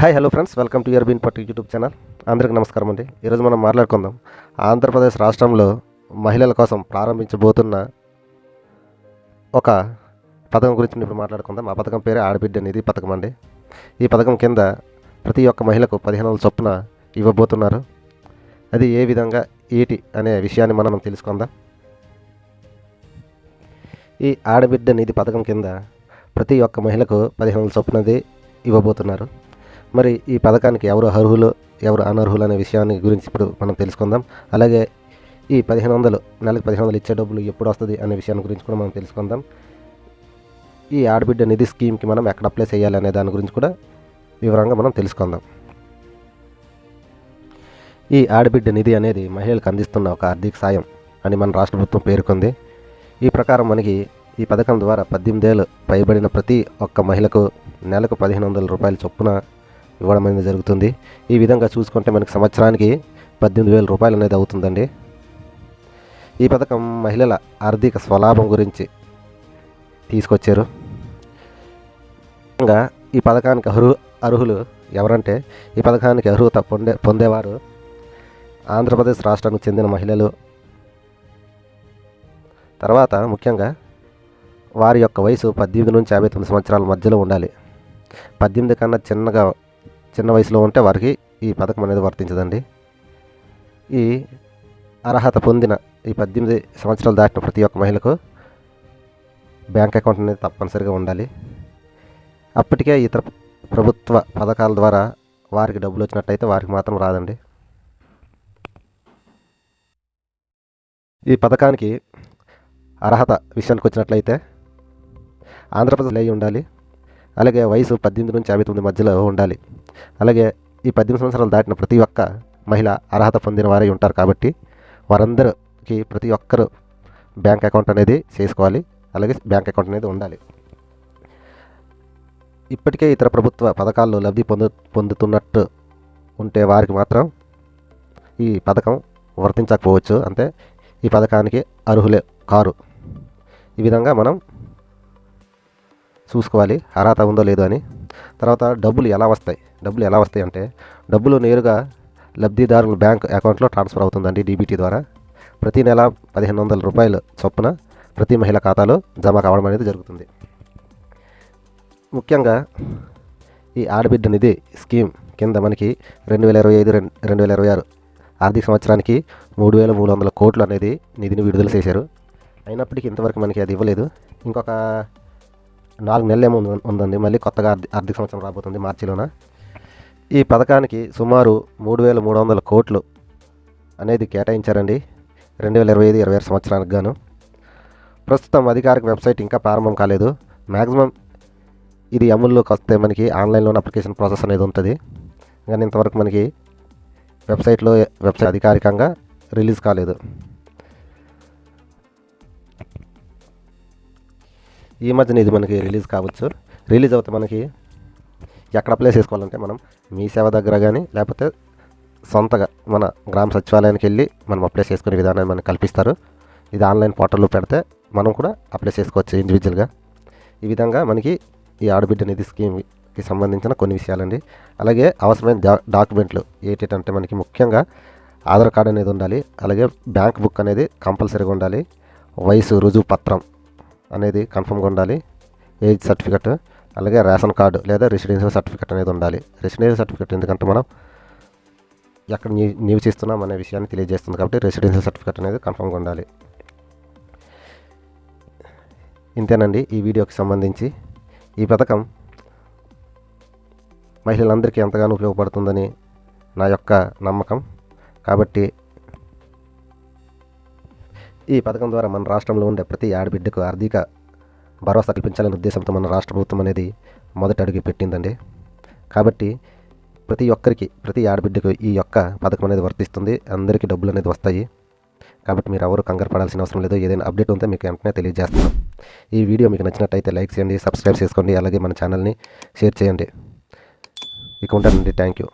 Hi hello friends welcome to been పట్టు YouTube channel అందరికీ నమస్కారం అండి. ఈరోజు మనం మాట్లాడుకుందాం. ఆంధ్రప్రదేశ్ రాష్ట్రంలో మహిళల కోసం ప్రారంభించబోతున్న ఒక పథకం గురించి ఇప్పుడు మాట్లాడుకుందాం. ఆ పథకం పేరే ఆడబిడ్డ నిధి పథకం అండి. ఈ పథకం కింద ప్రతి ఒక్క మహిళకు పదిహేను వందల చొప్పున ఇవ్వబోతున్నారు. అది ఏ విధంగా ఏటి అనే విషయాన్ని మనం తెలుసుకుందాం. ఈ ఆడబిడ్డ నిధి పథకం కింద ప్రతి ఒక్క మహిళకు పదిహేను వందల చొప్పునది ఇవ్వబోతున్నారు. మరి ఈ పథకానికి ఎవరు అర్హులు ఎవరు అనర్హులు అనే విషయాన్ని గురించి ఇప్పుడు మనం తెలుసుకుందాం. అలాగే ఈ పదిహేను వందలు నెలకు పదిహేను వందలు ఇచ్చే డబ్బులు ఎప్పుడు వస్తుంది అనే విషయాన్ని గురించి కూడా మనం తెలుసుకుందాం. ఈ ఆడబిడ్డ నిధి స్కీమ్కి మనం ఎక్కడ అప్లై చేయాలి అనే దాని గురించి కూడా వివరంగా మనం తెలుసుకుందాం. ఈ ఆడబిడ్డ నిధి అనేది మహిళలకు అందిస్తున్న ఒక ఆర్థిక సాయం అని మన రాష్ట్ర ప్రభుత్వం పేర్కొంది. ఈ ప్రకారం మనకి ఈ పథకం ద్వారా పద్దెనిమిదేళ్ళు పైబడిన ప్రతి ఒక్క మహిళకు నెలకు పదిహేను వందల రూపాయల చొప్పున ఇవ్వడం అనేది జరుగుతుంది. ఈ విధంగా చూసుకుంటే మనకి సంవత్సరానికి పద్దెనిమిది వేల రూపాయలు అనేది అవుతుందండి. ఈ పథకం మహిళల ఆర్థిక స్వలాభం గురించి తీసుకొచ్చారు. ఇంకా ఈ పథకానికి అర్హు అర్హులు ఎవరంటే ఈ పథకానికి అర్హత పొందే పొందేవారు ఆంధ్రప్రదేశ్ రాష్ట్రానికి చెందిన మహిళలు. తర్వాత ముఖ్యంగా వారి యొక్క వయసు పద్దెనిమిది నుంచి యాభై తొమ్మిది సంవత్సరాల మధ్యలో ఉండాలి. పద్దెనిమిది కన్నా చిన్నగా చిన్న వయసులో ఉంటే వారికి ఈ పథకం అనేది వర్తించదండి. ఈ అర్హత పొందిన ఈ పద్దెనిమిది సంవత్సరాలు దాటిన ప్రతి ఒక్క మహిళకు బ్యాంక్ అకౌంట్ అనేది తప్పనిసరిగా ఉండాలి. అప్పటికే ఇతర ప్రభుత్వ పథకాల ద్వారా వారికి డబ్బులు వచ్చినట్టయితే వారికి మాత్రం రాదండి. ఈ పథకానికి అర్హత విషయానికి వచ్చినట్లయితే ఆంధ్రప్రదేశ్ అయి ఉండాలి? అలాగే వయసు పద్దెనిమిది నుంచి యాభై తొమ్మిది మధ్యలో ఉండాలి. అలాగే ఈ పద్దెనిమిది సంవత్సరాలు దాటిన ప్రతి ఒక్క మహిళ అర్హత పొందిన వారై ఉంటారు కాబట్టి వారందరికీ ప్రతి ఒక్కరు బ్యాంక్ అకౌంట్ అనేది చేసుకోవాలి. అలాగే బ్యాంక్ అకౌంట్ అనేది ఉండాలి. ఇప్పటికే ఇతర ప్రభుత్వ పథకాల్లో లబ్ధి పొందు పొందుతున్నట్టు ఉంటే వారికి మాత్రం ఈ పథకం వర్తించకపోవచ్చు. అంటే ఈ పథకానికి అర్హులే కారు. ఈ విధంగా మనం చూసుకోవాలి అర్హత ఉందో లేదో అని. తర్వాత డబ్బులు ఎలా వస్తాయి? డబ్బులు ఎలా వస్తాయి అంటే డబ్బులు నేరుగా లబ్ధిదారుల బ్యాంక్ అకౌంట్లో ట్రాన్స్ఫర్ అవుతుందండి డీబీటీ ద్వారా. ప్రతి నెల పదిహేను వందల రూపాయలు చొప్పున ప్రతి మహిళ ఖాతాలో జమ కావడం అనేది జరుగుతుంది. ముఖ్యంగా ఈ ఆడబిడ్డ నిధి స్కీమ్ కింద మనకి రెండు వేల ఇరవై ఐదు రెండు వేల ఇరవై ఆరు ఆర్థిక సంవత్సరానికి మూడు వేల మూడు వందల కోట్లు అనేది నిధిని విడుదల చేశారు. అయినప్పటికీ ఇంతవరకు మనకి అది ఇవ్వలేదు. ఇంకొక నాలుగు నెలలు ఏమో ఉందండి. మళ్ళీ కొత్తగా ఆర్థిక సంవత్సరం రాబోతుంది మార్చిలోన. ఈ పథకానికి సుమారు మూడు వేల మూడు వందల కోట్లు అనేది కేటాయించారండి. రెండు వేల ఇరవై ఐదు ఇరవై ఆరు సంవత్సరానికి గాను. ప్రస్తుతం అధికారిక వెబ్సైట్ ఇంకా ప్రారంభం కాలేదు. మ్యాక్సిమం ఇది అమల్లోకి వస్తే మనకి ఆన్లైన్లో అప్లికేషన్ ప్రాసెస్ అనేది ఉంటుంది. కానీ ఇంతవరకు మనకి వెబ్సైట్లో వెబ్సైట్ అధికారికంగా రిలీజ్ కాలేదు. ఈ మధ్యన ఇది మనకి రిలీజ్ కావచ్చు. రిలీజ్ అవుతే మనకి ఎక్కడ అప్లై చేసుకోవాలంటే మనం మీ సేవ దగ్గర కానీ లేకపోతే సొంతగా మన గ్రామ సచివాలయానికి వెళ్ళి మనం అప్లై చేసుకునే విధానాన్ని మనకు కల్పిస్తారు. ఇది ఆన్లైన్ పోర్టల్లో పెడితే మనం కూడా అప్లై చేసుకోవచ్చు ఇండివిజువల్గా ఈ విధంగా మనకి ఈ ఆడబిడ్డ నిధి స్కీమ్కి సంబంధించిన కొన్ని విషయాలండి. అలాగే అవసరమైన డా- డాక్యుమెంట్లు ఏంటంటే మనకి ముఖ్యంగా ఆధార్ కార్డు అనేది ఉండాలి. అలాగే బ్యాంక్ బుక్ అనేది కంపల్సరీగా ఉండాలి. వయసు రుజువు పత్రం అనేది కన్ఫర్మ్గా ఉండాలి. ఏజ్ సర్టిఫికెట్ అలాగే రేషన్ కార్డు లేదా రెసిడెన్షియల్ సర్టిఫికెట్ అనేది ఉండాలి. రెసిడెన్షియల్ సర్టిఫికెట్ ఎందుకంటే మనం ఎక్కడ నివసిస్తున్నాం అనే విషయాన్ని తెలియజేస్తుంది కాబట్టి రెసిడెన్షియల్ సర్టిఫికెట్ అనేది కన్ఫర్మ్గా ఉండాలి. ఇంతేనండి ఈ వీడియోకి సంబంధించి. ఈ పథకం మహిళలందరికీ ఎంతగానో ఉపయోగపడుతుందని నా యొక్క నమ్మకం. కాబట్టి ఈ పథకం ద్వారా మన రాష్ట్రంలో ఉండే ప్రతి ఆడబిడ్డకు ఆర్థిక భరోసా కల్పించాలనే ఉద్దేశంతో మన రాష్ట్ర ప్రభుత్వం అనేది మొదటి అడుగు పెట్టిందండి. కాబట్టి ప్రతి ఒక్కరికి ప్రతి ఆడబిడ్డకు ఈ యొక్క పథకం అనేది వర్తిస్తుంది. అందరికీ డబ్బులు అనేది వస్తాయి. కాబట్టి మీరు ఎవరు కంగారు పడాల్సిన అవసరం లేదు. ఏదైనా అప్డేట్ ఉంటే మీకు వెంటనే తెలియజేస్తాను ఈ వీడియో మీకు నచ్చినట్టయితే లైక్ చేయండి సబ్స్క్రైబ్ చేసుకోండి అలాగే మన ఛానల్ని షేర్ చేయండి. ఇక ఉంటానండి. Thank you.